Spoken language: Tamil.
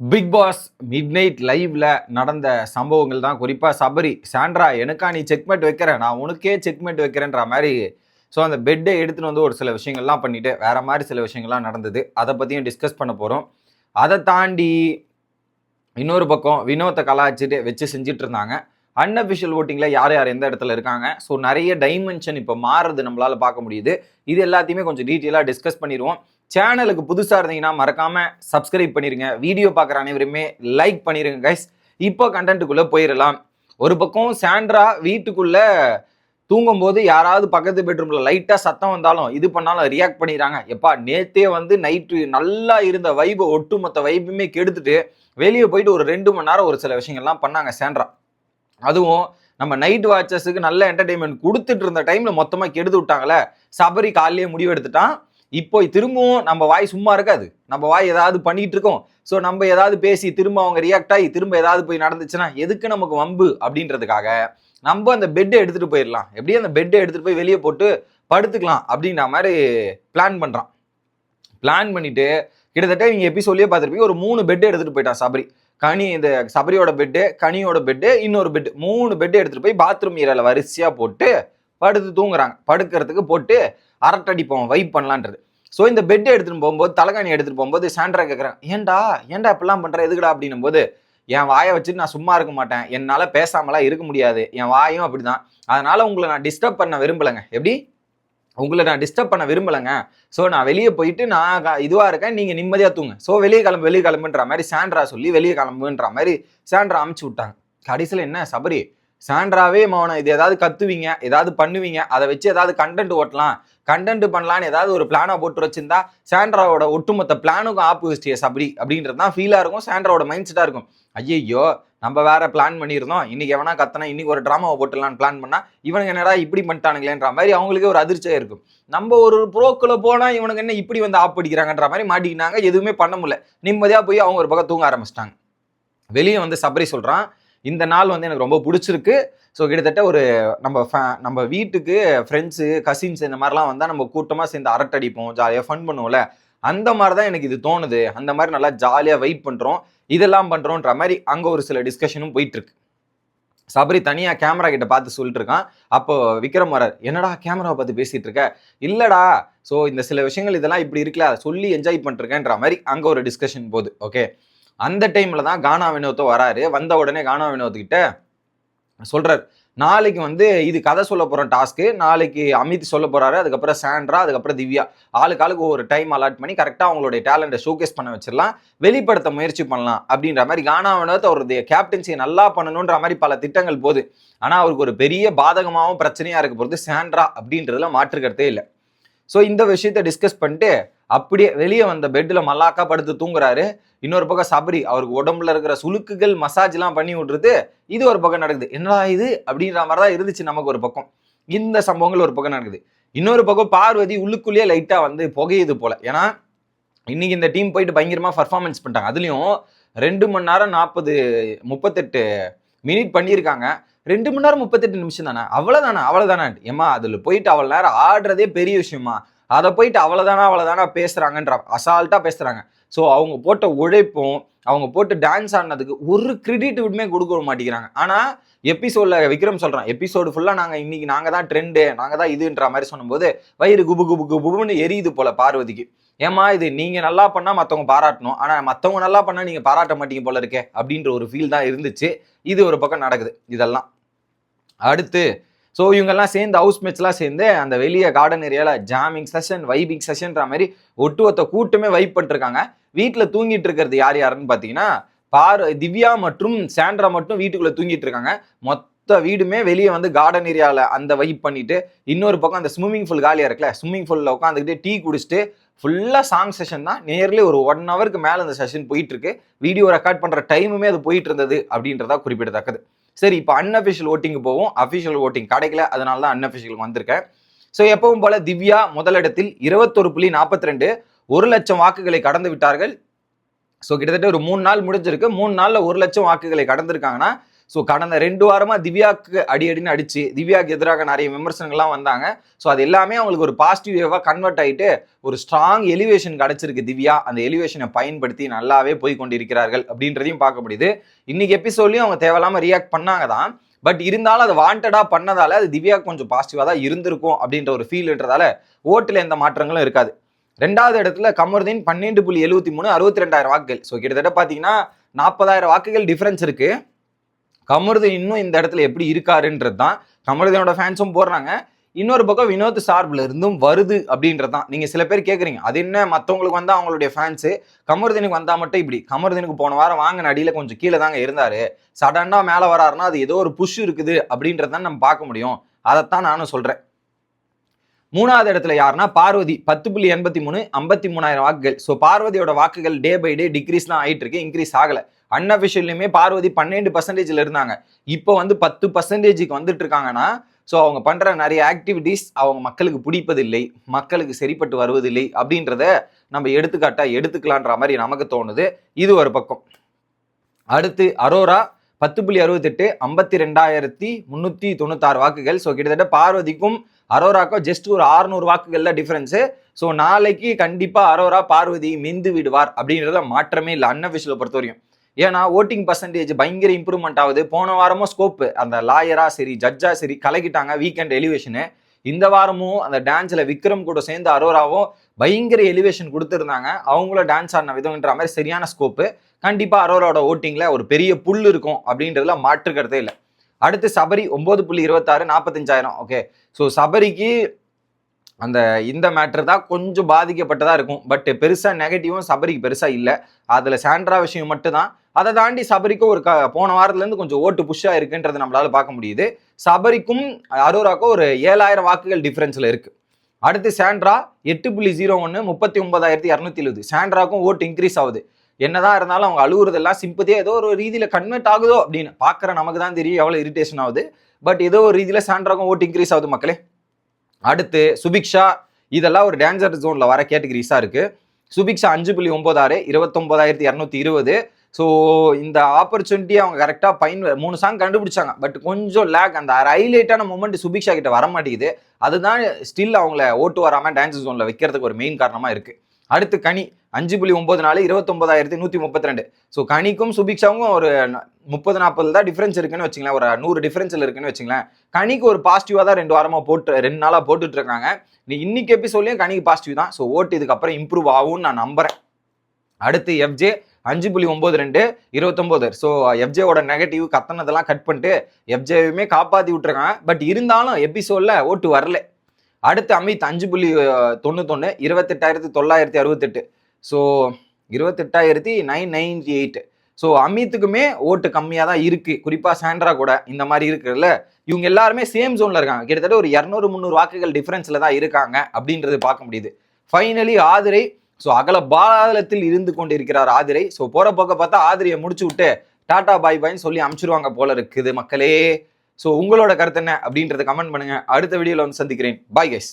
பிக் பாஸ் மிட் நைட் லைவ்ல நடந்த சம்பவங்கள் தான். குறிப்பாக சபரி சாண்ட்ரா எனக்கா நீ செக்மெண்ட் வைக்கிற? நான் உனக்கே செக்மெண்ட் வைக்கிறேன்ற மாதிரி. ஸோ அந்த பெட்டை எடுத்துன்னு வந்து ஒரு சில விஷயங்கள்லாம் பண்ணிட்டு வேற மாதிரி சில விஷயங்கள்லாம் நடந்தது. அதை பற்றியும் டிஸ்கஸ் பண்ண போகிறோம் அதை தாண்டி இன்னொரு பக்கம் வினோத்தை கலாய்ச்சிட்டு வச்சு செஞ்சுட்டு இருந்தாங்க. அன்அஃபிஷியல் ஓட்டிங்கில் யார் யார் எந்த இடத்துல இருக்காங்க? ஸோ நிறைய டைமென்ஷன் இப்போ மாறுறது நம்மளால் பார்க்க முடியுது. இது எல்லாத்தையுமே கொஞ்சம் டீட்டெயிலாக டிஸ்கஸ் பண்ணிடுவோம். சேனலுக்கு புதுசாக இருந்தீங்கன்னா மறக்காமல் சப்ஸ்கிரைப் பண்ணிடுங்க வீடியோ பார்க்குற அனைவருமே லைக் பண்ணிடுங்க கைஸ் இப்போ கண்டென்ட்டுக்குள்ளே போயிடலாம் ஒரு பக்கம் சாண்ட்ரா வீட்டுக்குள்ளே தூங்கும்போது யாராவது பக்கத்து பெட்ரூமில் லைட்டாக சத்தம் வந்தாலும் இது பண்ணாலும் ரியாக்ட் பண்ணிடுறாங்க. எப்பா நேத்தே வந்து நைட்டு நல்லா இருந்த வைபை ஒட்டுமொத்த வைப்புமே கெடுத்துட்டு வெளியே போயிட்டு ஒரு ரெண்டு மணி நேரம் ஒரு சில விஷயங்கள்லாம் பண்ணாங்க சாண்ட்ரா அதுவும் நம்ம நைட் வாட்சஸுக்கு நல்ல என்டர்டைன்மெண்ட் கொடுத்துட்டு இருந்த டைமில் மொத்தமாக கெடுத்து விட்டாங்களே. சபரி காலையிலேயே முடிவு எடுத்துட்டான். இப்போ திரும்பவும் நம்ம வாய் சும்மா இருக்காது. நம்ம வாய் ஏதாவது பண்ணிட்டு இருக்கோம். ஸோ நம்ம ஏதாவது பேசி திரும்ப அவங்க ரியாக்ட் ஆகி திரும்ப ஏதாவது போய் நடந்துச்சுன்னா எதுக்கு நமக்கு வம்பு அப்படின்றதுக்காக நம்ம அந்த பெட்டை எடுத்துட்டு போயிடலாம். எப்படியும் அந்த பெட்டை எடுத்துட்டு போய் வெளியே போட்டு படுத்துக்கலாம் அப்படின்ற மாதிரி பிளான் பண்ணுறான் பிளான் பண்ணிட்டு கிட்டத்தட்ட நீங்க எபிசோட்லயே பார்த்துருப்பீங்க ஒரு மூணு பெட்டை எடுத்துட்டு போயிட்டான் சபரி. கனி இந்த சபரியோட பெட்டு கனியோட பெட்டு இன்னொரு பெட் மூணு பெட்டை எடுத்துட்டு போய் பாத்ரூம் ஏரியாவில் வரிசையாக போட்டு படுத்து தூங்குறாங்க. படுக்கிறதுக்கு போட்டு அரட்டடிப்போம் வைப் பண்ணலான்றது. ஸோ இந்த பெட் எடுத்துகிட்டு போகும்போது தலைகாணி எடுத்துகிட்டு போகும்போது சாண்ட்ரா கேட்குறேன் ஏன்டா ஏன்டா இப்படிலாம் பண்ணுற எதுக்குடா? அப்படின்னும் போது என் வாயை வச்சுட்டு நான் சும்மா இருக்க மாட்டேன். என்னால் பேசாமலாம் இருக்க முடியாது. என் வாயும் அப்படிதான். அதனால் உங்களை நான் டிஸ்டர்ப் பண்ண விரும்பலைங்க. எப்படி? உங்களை நான் டிஸ்டர்ப் பண்ண விரும்பலைங்க. ஸோ நான் வெளியே போயிட்டு நான் இதுவாக இருக்கேன். நீங்கள் நிம்மதியாக தூங்க. ஸோ வெளியே கிளம்பு வெளியே கிளம்புன்ற மாதிரி சாண்ட்ரா சொல்லி வெளியே கிளம்புன்ற மாதிரி சாண்ட்ரா அமுச்சு விட்டாங்க. கடைசியில் என்ன? சபரி சாண்ட்ராவே மௌனம் இது ஏதாவது கத்துவீங்க ஏதாவது பண்ணுவீங்க அதை வச்சு ஏதாவது கண்டென்ட் ஓட்டலாம். கண்டென்ட் பண்ணலான்னு ஏதாவது ஒரு பிளானை போட்டு வச்சிருந்தா சாண்ட்ராவோட ஒட்டுமொத்த பிளானுக்கும் ஆப்போசிட்டிய சபரி அப்படின்றது தான் ஃபீலாக இருக்கும் சாண்ட்ராவோட மைண்ட் செட்டாக இருக்கும். ஐயையோ நம்ம வேற பிளான் பண்ணியிருந்தோம். இன்னைக்கு எவனா கத்தனா இன்னைக்கு ஒரு ட்ராமாவை போட்டுலான்னு பிளான் பண்ணா இவனுங்க என்னடா இப்படி பண்ணிட்டானுங்களேன்ற மாதிரி அவங்களுக்கே ஒரு அதிர்ச்சியாக இருக்கும். நம்ம ஒரு ப்ரோக்கில் போனால் இவனுக்கு என்ன இப்படி வந்து ஆப் அடிக்கிறாங்கன்ற மாதிரி மாட்டிக்கினாங்க எதுவுமே பண்ண முடியல. நிம்மதியாக போய் அவங்க ஒரு பக்கம் தூங்க ஆரம்பிச்சிட்டாங்க. வெளியே வந்து சபரி சொல்கிறான் இந்த நாள் வந்து எனக்கு ரொம்ப பிடிச்சிருக்கு. ஸோ கிட்டத்தட்ட ஒரு நம்ம நம்ம வீட்டுக்கு ஃப்ரெண்ட்ஸு கசின்ஸ் இந்த மாதிரிலாம் வந்தால் நம்ம கூட்டமாக சேர்ந்து அரட்டடிப்போம் ஜாலியாக ஃபன் பண்ணுவோம்ல. அந்த மாதிரி தான் எனக்கு இது தோணுது. அந்த மாதிரி நல்லா ஜாலியாக வெயிட் பண்ணுறோம் இதெல்லாம் பண்ணுறோன்ற மாதிரி அங்கே ஒரு சில டிஸ்கஷனும் போயிட்டுருக்கு. சபரி தனியாக கேமரா கிட்ட பார்த்து சொல்லிட்டு இருக்கான் அப்போ விக்ரம் வரார் என்னடா கேமராவை பார்த்து பேசிட்டு இருக்க இல்லடா. ஸோ இந்த சில விஷயங்கள் இதெல்லாம் இப்படி இருக்குல்ல அதை சொல்லி என்ஜாய் பண்ணிருக்கேன்ற மாதிரி அங்கே ஒரு டிஸ்கஷன் போகுது. ஓகே அந்த டைம்ல தான் கானா வினோத்தோ வராரு. வந்த உடனே கானா வினோத்துக்கிட்ட சொல்றாரு. நாளைக்கு வந்து இது கதை சொல்ல போகிற டாஸ்க்கு நாளைக்கு அமித் சொல்ல போகிறாரு அதுக்கப்புறம் சாண்ட்ரா அதுக்கப்புறம் திவ்யா. ஆளுக்கு ஆளுக்கு ஒரு டைம் அலாட் பண்ணி கரெக்டாக அவங்களுடைய டேலண்ட்டை ஷோகேஸ் பண்ண வச்சிடலாம். வெளிப்படுத்த முயற்சி பண்ணலாம். அப்படின்ற மாதிரி கானா வினோத் அவருடைய கேப்டன்சியை நல்லா பண்ணணுன்ற மாதிரி பல திட்டங்கள் போகுது. ஆனால் அவருக்கு ஒரு பெரிய பாதகமாகவும் பிரச்சனையாக இருக்க போகிறது சாண்ட்ரா அப்படின்றதுல மாற்றுக்கிறதே இல்லை. ஸோ இந்த விஷயத்த டிஸ்கஸ் பண்ணிட்டு அப்படியே வெளியே வந்த பெட்டில் மல்லாக்கா படுத்து தூங்குறாரு. இன்னொரு பக்கம் சபரி அவருக்கு உடம்புல இருக்கிற சுளுக்குகள் மசாஜ்லாம் பண்ணி விட்றது இது ஒரு பக்கம் நடக்குது. என்னடா இது? அப்படின்ற மாதிரி தான் இருந்துச்சு நமக்கு ஒரு பக்கம். இந்த சம்பவங்கள் ஒரு பக்கம் நடக்குது. இன்னொரு பக்கம் பார்வதி உள்ளுக்குள்ளேயே லைட்டாக வந்து புகையுது போல. ஏன்னா இன்னைக்கு இந்த டீம் போயிட்டு பயங்கரமாக பர்ஃபார்மன்ஸ் பண்ணிட்டாங்க. அதுலேயும் ரெண்டு மணி நேரம் நாற்பது முப்பத்தெட்டு மினிட் பண்ணியிருக்காங்க. ரெண்டு மணி நேரம் முப்பத்தெட்டு நிமிஷம் தானே? அவ்வளோதானே அவ்வளோதானே ஏமா அதில் போயிட்டு அவ்வளோ நேரம் ஆடுறதே பெரிய விஷயமா? அதை போயிட்டு அவ்வளோதானா அவ்வளோதானா பேசுகிறாங்கன்ற அசால்ட்டாக பேசுகிறாங்க ஸோ அவங்க போட்ட உழைப்பும் அவங்க போட்டு டான்ஸ் ஆடினதுக்கு ஒரு கிரெடிட் விட்டுமே கொடுக்க மாட்டேங்கிறாங்க. ஆனால் எபிசோடில் விக்ரம் சொல்கிறோம் எபிசோடு ஃபுல்லாக நாங்கள் இன்றைக்கி நாங்கள் தான் ட்ரெண்டு நாங்கள் தான் இதுன்ற மாதிரி சொன்னும்போது வயிறு குபு குபு குபுன்னு எரியுது போல பார்வதிக்கு. ஏமா இது நீங்கள் நல்லா பண்ணால் மற்றவங்க பாராட்டணும். ஆனால் மற்றவங்க நல்லா பண்ணால் நீங்கள் பாராட்ட மாட்டீங்க போல இருக்கே அப்படின்ற ஒரு ஃபீல் தான் இருந்துச்சு. இது ஒரு பக்கம் நடக்குது இதெல்லாம். அடுத்து ஸோ இவங்கெல்லாம் சேர்ந்து ஹவுஸ் மேட்ச்லாம் சேர்ந்து அந்த வெளியே கார்டன் ஏரியாவில் ஜாமிங் செஷன் வைபிங் செஷன்ற மாதிரி ஒட்டுமொத்த கூட்டமே வைப் பண்ணிருக்காங்க வீட்டில் தூங்கிட்டு இருக்கிறது யார் யாருன்னு பார்த்தீங்கன்னா பார் திவ்யா மற்றும் சாண்ட்ரா மட்டும் வீட்டுக்குள்ளே தூங்கிட்டு இருக்காங்க. மொத்த வீடுமே வெளியே வந்து கார்டன் ஏரியாவில் அந்த வைப் பண்ணிட்டு இன்னொரு பக்கம் அந்த ஸ்விம்மிங் பூல் காலியாக இருக்குல்ல ஸ்விம்மிங் பூலில் உட்காந்துக்கிட்டு டீ குடிச்சிட்டு ஃபுல்லாக சாங் செஷன் தான். நேர்லி ஒரு ஒன் ஹவருக்கு மேலே அந்த செஷன் போயிட்டு இருக்கு. வீடியோ ரெக்கார்ட் பண்ணுற டைமுமே அது போயிட்டு இருந்தது அப்படின்றதா குறிப்பிடத்தக்கது. சரி இப்போ அன்அஃபிஷியல் ஓட்டிங் போவோம். அஃபிஷியல் ஓட்டிங் கிடைக்கல. அதனால தான் அன்அஃபிஷியல் வந்திருக்கேன் ஸோ எப்பவும் போல திவ்யா முதலிடத்தில் இருபத்தொரு புள்ளி நாற்பத்தி ரெண்டு ஒரு லட்சம் வாக்குகளை கடந்து விட்டார்கள். ஸோ கிட்டத்தட்ட ஒரு மூணு நாள் முடிஞ்சிருக்கு. மூணு நாளில் ஒரு லட்சம் வாக்குகளை கடந்திருக்காங்கன்னா ஸோ கடந்த ரெண்டு வாரமாக திவ்யாக்கு அடி அடின்னு அடிச்சு திவ்யாக்கு எதிராக நிறைய விமர்சனங்கள்லாம் வந்தாங்க. ஸோ அது எல்லாமே அவங்களுக்கு ஒரு பாசிட்டிவ் வேவாக கன்வெர்ட் ஆகிட்டு ஒரு ஸ்ட்ராங் எலிவேஷன் கிடச்சிருக்கு திவ்யா. அந்த எலிவேஷனை பயன்படுத்தி நல்லாவே போய் கொண்டிருக்கிறார்கள் அப்படின்றதையும் பார்க்க முடியுது இன்னைக்கு எபிசோட்லையும் அவங்க தேவையில்லாமல் ரியாக்ட் பண்ணாங்க தான். பட் இருந்தாலும் அது வாண்டடாக பண்ணதால அது திவ்யா கொஞ்சம் பாசிட்டிவாக தான் இருந்திருக்கும் அப்படின்ற ஒரு ஃபீல்ன்றதால ஓட்டில் எந்த மாற்றங்களும் இருக்காது. ரெண்டாவது இடத்துல கமருதீன் பன்னெண்டு புள்ளி எழுபத்தி மூணு அறுபத்தி ரெண்டாயிரம் வாக்குகள். ஸோ கிட்டத்தட்ட பார்த்தீங்கன்னா நாற்பதாயிரம் வாக்குகள் டிஃப்ரென்ஸ் இருக்குது கமருதன் இன்னும் இந்த இடத்துல எப்படி இருக்காருன்றது தான் கமருதனோட ஃபேன்ஸும் போடுறாங்க. இன்னொரு பக்கம் வினோத் சார்பில் இருந்தும் வருது அப்படின்றது தான். நீங்கள் சில பேர் கேட்குறீங்க அது என்ன? மற்றவங்களுக்கு வந்தால் அவங்களுடைய ஃபேன்ஸு கமருதனுக்கு வந்தால் மட்டும் இப்படி. கமருதனுக்கு போன வாரம் வாங்கின அடியில் கொஞ்சம் கீழே தாங்க இருந்தார். சடனாக மேலே வராருன்னா அது ஏதோ ஒரு புஷ் இருக்குது அப்படின்றதான் நம்ம பார்க்க முடியும். அதைத்தான் நானும் சொல்கிறேன் மூணாவது இடத்துல யாருன்னா பார்வதி பத்து புள்ளி எண்பத்தி மூணு ஐம்பத்தி மூணாயிரம் வாக்குகள். ஸோ பார்வதியோட வாக்குகள் டே பை டே டிக்ரீஸ் தான் ஆகிட்டு இருக்கு இன்க்ரீஸ் ஆகலை. அன்அஃபிஷியல்லையுமே பார்வதி பன்னெண்டு பர்சன்டேஜில் இருந்தாங்க. இப்போ வந்து பத்து பர்சன்டேஜுக்கு வந்துட்டு இருக்காங்கன்னா ஸோ அவங்க பண்ணுற நிறைய ஆக்டிவிட்டீஸ் அவங்க மக்களுக்கு பிடிப்பதில்லை மக்களுக்கு சரிப்பட்டு வருவதில்லை அப்படின்றத நம்ம எடுத்துக்காட்டாக எடுத்துக்கலான்ற மாதிரி நமக்கு தோணுது. இது ஒரு பக்கம். அடுத்து அரோரா பத்து புள்ளி அறுபத்தெட்டு ஐம்பத்தி ரெண்டாயிரத்தி முந்நூற்றி தொண்ணூத்தாறு வாக்குகள். ஸோ கிட்டத்தட்ட பார்வதிக்கும் அரோராக்கும் ஜஸ்ட் ஒரு ஆறுநூறு வாக்குகளில் டிஃப்ரென்ஸு ஸோ நாளைக்கு கண்டிப்பாக அரோரா பார்வதி மிந்து விடுவார் அப்படின்றத மாற்றமே இல்லை அன்அஃபிஷியலை பொறுத்த வரையும் ஏன்னா ஓட்டிங் பர்சன்டேஜ் பயங்கர இம்ப்ரூவ்மெண்ட் ஆகுது. போன வாரமும் ஸ்கோப்பு அந்த லாயரா சரி ஜட்ஜா சரி கலக்கிட்டாங்க வீக்கெண்ட் எலிவேஷனு இந்த வாரமும் அந்த டான்ஸில் விக்ரம் கூட சேர்ந்து அரோராவும் பயங்கர எலிவேஷன் கொடுத்துருந்தாங்க. அவங்களும் டான்ஸ் ஆடின விதம்ன்ற மாதிரி சரியான ஸ்கோப்பு கண்டிப்பாக அரோராவோட ஓட்டிங்கில் ஒரு பெரிய புல் இருக்கும் அப்படின்றதுல மாற்றுக்கிறதே இல்லை. அடுத்து சபரி ஒம்பது புள்ளி இருபத்தாறு நாற்பத்தஞ்சாயிரம் ஓகே ஸோ சபரிக்கு அந்த இந்த மேட்ரு தான் கொஞ்சம் பாதிக்கப்பட்டதாக இருக்கும். பட் பெருசாக நெகட்டிவும் சபரிக்கு பெருசாக இல்லை. அதில் சாண்ட்ரா விஷயம் மட்டும்தான். அதை தாண்டி சபரிக்கும் ஒரு க போன வாரத்துலேருந்து கொஞ்சம் ஓட்டு புஷ்ஷாக இருக்குன்றது நம்மளால பார்க்க முடியுது. சபரிக்கும் அரோராக்கும் ஒரு ஏழாயிரம் வாக்குகள் டிஃப்ரென்ஸில் இருக்குது அடுத்து சாண்ட்ரா எட்டு புள்ளி ஜீரோ ஒன்று முப்பத்தி ஒன்பதாயிரத்தி இரநூத்தி எழுபது சாண்ட்ராக்கும் ஓட்டு இன்க்ரீஸ் ஆகுது. என்னதான் இருந்தாலும் அவங்க அழுகுறதெல்லாம் சிம்பதியாக ஏதோ ஒரு ரீதியில் கன்வெர்ட் ஆகுதோ அப்படின்னு. பார்க்குற நமக்கு தான் தெரியும் எவ்வளோ இரிட்டேஷன் ஆகுது. பட் ஏதோ ஒரு ரீதியில் சாண்ட்ராக்கும் ஓட்டு இன்க்ரீஸ் ஆகுது மக்களே. அடுத்து சுபிக்ஷா இதெல்லாம் ஒரு டேஞ்சர் ஜோனில் வர கேட்டகரிஸாக இருக்குது சுபிக்ஷா அஞ்சு புள்ளி ஒம்போதாறு இருபத்தொம்பதாயிரத்தி இரநூத்தி இருபது. ஸோ இந்த ஆப்பர்ச்சுனிட்டி அவங்க கரெக்டாக பயன் மூணு சாங் கண்டுபிடிச்சாங்க. பட் கொஞ்சம் லேக் அந்த ஹைலைட்டான மூமெண்ட் சுபிக்ஷா கிட்ட வர மாட்டேங்குது அதுதான் ஸ்டில் அவங்கள ஓட்டு வராமல் டான்ஸ் ஜோனில் வைக்கிறதுக்கு ஒரு மெயின் காரணமாக இருக்குது அடுத்து கனி அஞ்சு புள்ளி ஒன்பது நாலு இருபத்தொன்பதாயிரத்தி நூற்றி முப்பத்தி ரெண்டு ஸோ கனிக்கும் சுபிக்ஷாவுக்கும் ஒரு முப்பது நாற்பது தான் டிஃப்ரென்ஸ் இருக்குன்னு வச்சுங்களேன். ஒரு நூறு டிஃப்ரென்ஸில் இருக்குன்னு வச்சுங்களேன். கனிக்கு ஒரு பாசிட்டிவாக தான் ரெண்டு வாரமாக போட்டு ரெண்டு நாளாக போட்டுட்டு இருக்காங்க. நீ இன்னைக்கு எபிசோட்லையும் கனிக்கு பாசிட்டிவ் தான். ஸோ ஓட்டு இதுக்கப்புறம் இம்ப்ரூவ் ஆகும்னு நான் நம்புறேன். அடுத்து எஃப்ஜே அஞ்சு புள்ளி ஒம்பது ரெண்டு இருபத்தொம்போது ஸோ எஃப்ஜேவோட நெகட்டிவ் கத்தனதெல்லாம் கட் பண்ணிட்டு எஃப்ஜேவையுமே காப்பாற்றி விட்டுருக்காங்க. பட் இருந்தாலும் எபிசோடில் ஓட்டு வரல. அடுத்து அமித் அஞ்சு புள்ளி தொண்ணூத்தொன்று இருபத்தெட்டாயிரத்தி தொள்ளாயிரத்தி அறுபத்தெட்டு. ஸோ இருபத்தெட்டாயிரத்தி நைன் நைன்டி எயிட் ஸோ அமித்துக்குமே ஓட்டு கம்மியாக தான் இருக்குது குறிப்பாக சாண்ட்ரா கூட இந்த மாதிரி இருக்குல்ல இவங்க எல்லாருமே சேம் ஜோனில் இருக்காங்க. கிட்டத்தட்ட ஒரு இரநூறு முந்நூறு வாக்குகள் டிஃப்ரென்ஸில் தான் இருக்காங்க அப்படின்றது பார்க்க முடியுது. ஃபைனலி ஆதிரை. ஸோ அகல பாலாதலத்தில் இருந்து கொண்டு இருக்கிறார் ஆதிரை. ஸோ போகிற போக்க பார்த்தா ஆதிரியை முடிச்சு விட்டு டாடா பாய் பாய்ன்னு சொல்லி அமுச்சிருவாங்க போல இருக்குது மக்களே. ஸோ உங்களோட கருத்து என்ன அப்படின்றத கமெண்ட் பண்ணுங்க. அடுத்த வீடியோவில் வந்து சந்திக்கிறேன். Bye guys